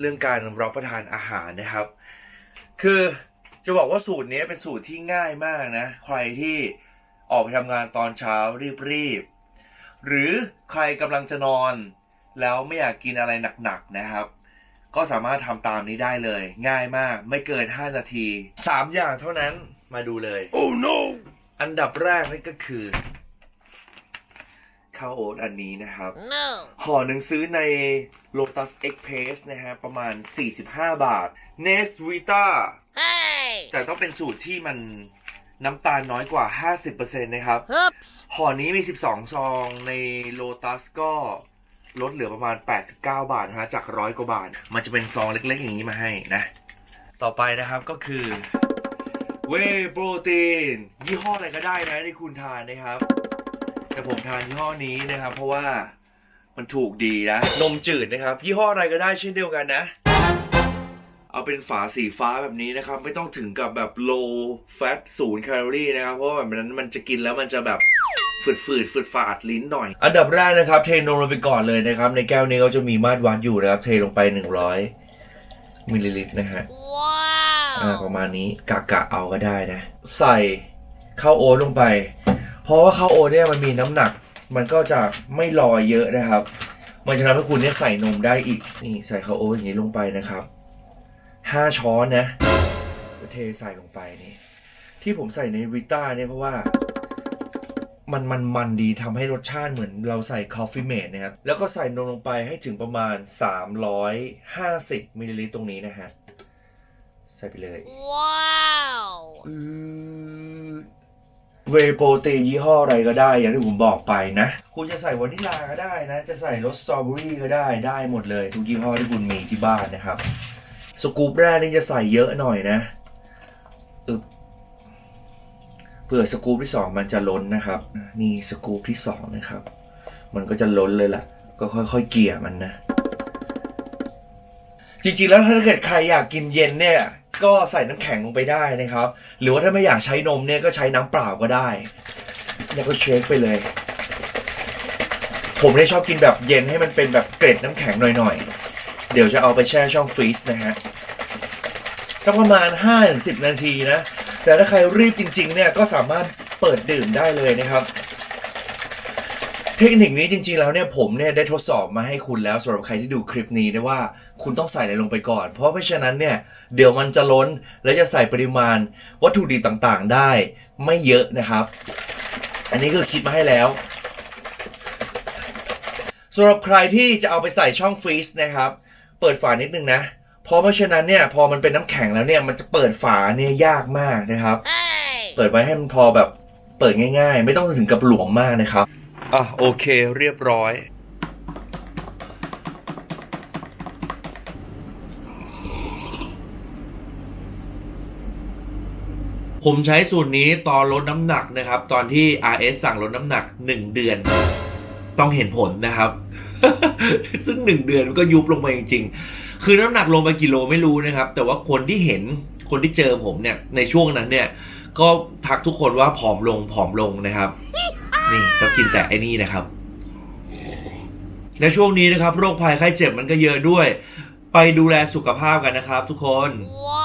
เรื่องการรับประทานอาหารนะครับ คือจะบอกว่าสูตรนี้เป็นสูตรที่ง่ายมากนะ ใครที่ออกไปทำงานตอนเช้ารีบๆ หรือใครกำลังจะนอน แล้วไม่อยากกินอะไรหนักๆนะครับ ก็สามารถทำตามนี้ได้เลย ง่ายมากไม่เกิน 5 นาที 3 อย่างเท่านั้นมาดูเลย Oh no! อันดับแรกนี่ก็คือ ข้าวโอ๊ตอันนี้นะครับ No. ห่อหนึ่งซื้อใน Lotus Express นะฮะ ประมาณ 45 บาท Nest Vita Hey. แต่ต้องเป็นสูตรที่มันน้ำตาลน้อยกว่า 50%นะครับ Oops. ห่อนี้มี 12 ซองใน Lotus ก็ลดเหลือประมาณ 89 บาทนะฮะ จากร้อยกว่าบาท มันจะเป็นซองเล็ก ๆ อย่างนี้มาให้นะ ต่อไปนะครับก็คือเวโปรตีนยี่ห้ออะไรก็ได้นะที่คุณทานนะครับ แต่ผมทานยี่ห้อนี้นะครับ เพราะว่ามันถูกดีนะ นมจืดนะครับ ยี่ห้ออะไรก็ได้เช่นเดียวกันนะ เอาเป็นฝาสีฟ้าแบบนี้นะครับ ไม่ต้องถึงกับแบบ low fat ศูนย์แคลอรี่นะครับ เพราะว่าแบบนั้นมันจะกินแล้วมันจะแบบฝืดฝืดฝืดฝาดลิ้นหน่อย อันดับแรกนะครับเทนมลงไปก่อนเลยนะครับ ในแก้วนี้ก็จะมีมาตรวัดอยู่นะครับ เทลงไป 100มิลลิลิตรนะฮะอ่า Wow. ประมาณนี้กะกะเอาก็ได้นะ ใส่ข้าวโอ๊ตลงไปเพ ราะว่าข้าวโอ๊ตเนี่ยมันมีน้ำหนัก มันก็จะไม่ลอยเยอะนะครับ มันจะทำให้คุณเนี่ยใส่นมได้อีกนี่ใส่ข้าวโอ๊ตอย่างนี้ลงไปนะครับห้าช้อนนะเทใส่ลงไปนี่ ที่ผมใส่ในวิต้าเนี่ยเพราะว่ามันมันมันดีทำให้รสชาติเหมือนเราใส่คอฟฟี่เมดนะครับ แล้วก็ใส่นมลงไปให้ถึงประมาณ 350มิลลิลิตรตรงนี้นะฮะ ใส่ไปเลย Wow. เวโปรตีนยี่ห้ออะไรก็ได้ อย่างที่ผมบอกไปนะ คุณจะใส่วานิลลาก็ได้นะ จะใส่รสสตรอเบอรี่ก็ได้ได้หมดเลยทุกยี่ห้อที่คุณมีที่บ้านนะครับ สกู๊ปแรกนี่จะใส่เยอะหน่อยนะอึบเผื่อสกู๊ปที่สองมันจะล้นนะครับ นี่สกู๊ปที่สองนะครับ มันก็จะล้นเลยแหละก็ค่อยๆเกลี่ยมันนะ จริงๆแล้วถ้าเกิดใครอยากกินเย็นเนี่ย ก็ใส่น้ำแข็งลงไปได้นะครับ หรือว่าถ้าไม่อยากใช้นมเนี่ยก็ใช้น้ำเปล่าก็ได้ แล้วก็เชคไปเลย ผมเนี่ยชอบกินแบบเย็นให้มันเป็นแบบเกล็ดน้ำแข็งหน่อยๆ เดี๋ยวจะเอาไปแช่ช่องฟรีซนะฮะสักประมาณ5-10 นาทีนะ แต่ถ้าใครรีบจริง ๆ เนี่ยก็สามารถเปิดดื่มได้เลยนะครับ เทคนิคนี้จริงๆแล้วเนี่ยผมเนี่ยได้ทดสอบมาให้คุณแล้วสำหรับใครที่ดูคลิปนี้นะว่าคุณต้องใส่อะไรลงไปก่อน เพราะไม่เช่นนั้นเนี่ยเดี๋ยวมันจะล้นและจะใส่ปริมาณวัตถุดิบต่างๆ ได้ไม่เยอะนะครับ อันนี้คือคิดมาให้แล้วสำหรับใครที่จะเอาไปใส่ช่องฟรีซนะครับ เปิดฝานิดนึงนะเพราะไม่เช่นนั้นเนี่ยพอมันเป็นน้ำแข็งแล้วเนี่ยมันจะเปิดฝาเนี่ยยากมากนะครับ Hey. เปิดไว้ให้มันพอแบบเปิดง่าย ๆ ไม่ต้องถึงกับหลวมมากนะครับ อะโอเคเรียบร้อย ผมใช้สูตรนี้ตอนลดน้ำหนักนะครับ ตอนที่ RS สั่งลดน้ำหนัก 1 เดือน ต้องเห็นผลนะครับ ซึ่ง 1 เดือนก็ยุบลงมาจริงๆ คือน้ำหนักลงไปกิโลไม่รู้นะครับ แต่ว่าคนที่เห็นคนที่เจอผมเนี่ยในช่วงนั้นเนี่ย ก็ทักทุกคนว่าผอมลงผอมลงนะครับ นี่ก็กินแต่ไอ้นี่นะครับและช่วงนี้นะครับ โรคภัยไข้เจ็บมันก็เยอะด้วย ไปดูแลสุขภาพกันนะครับ ทุกคน Wow.